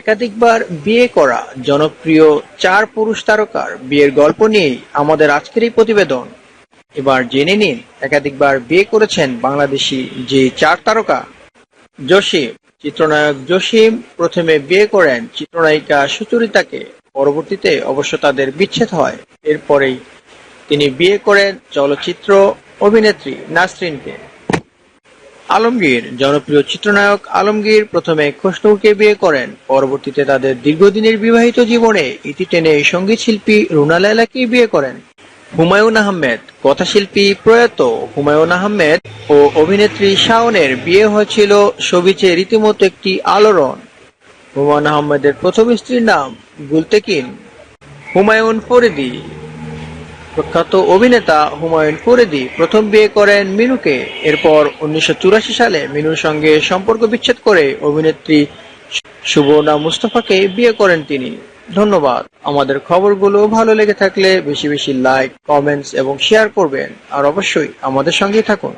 একাধিকবার বিয়ে করা জনপ্রিয় চার পুরুষ তারকার বিয়ের গল্প নিয়েই আমাদের আজকের এই প্রতিবেদন। এবার জেনে নিন একাধিকবার বিয়ে করেছেন বাংলাদেশি যে চার তারকা। জসিম, চিত্রনায়ক জসিম প্রথমে বিয়ে করেন চিত্রনায়িকা সুচরিতাকে, পরবর্তীতে অবশ্য তাদের বিচ্ছেদ হয়। এরপরেই তিনি বিয়ে করেন চলচ্চিত্র অভিনেত্রী নাসরিনকে। আলমগীর, জনপ্রিয় চিত্রনায়ক আলমগীর প্রথমে খসরুকে বিয়ে করেন। পরবর্তীতে তাদের দীর্ঘদিনের বিবাহিত জীবনে ইতি টেনে সংগীত শিল্পী রুনা লায়লাকে বিয়ে করেন। হুমায়ুন আহমেদ, কথাশিল্পী প্রয়াত হুমায়ুন আহমেদ ও অভিনেত্রী শাওনের বিয়ে হয়েছিল সবিচে রীতিমতো একটি আলোড়ন। হুমায়ুন আহমেদের প্রথম স্ত্রীর নাম গুলতেকিন। হুমায়ুন ফরিদি প্রখ্যাত অভিনেতা হুমায়ুন ফরিদি প্রথম বিয়ে করেন মিনুকে। এরপর উনিশশো চুরাশি সালে মিনুর সঙ্গে সম্পর্ক বিচ্ছেদ করে অভিনেত্রী সুবর্ণা মুস্তফাকে বিয়ে করেন তিনি। ধন্যবাদ। আমাদের খবরগুলো ভালো লেগে থাকলে বেশি বেশি লাইক, কমেন্টস এবং শেয়ার করবেন। আর অবশ্যই আমাদের সঙ্গেই থাকুন।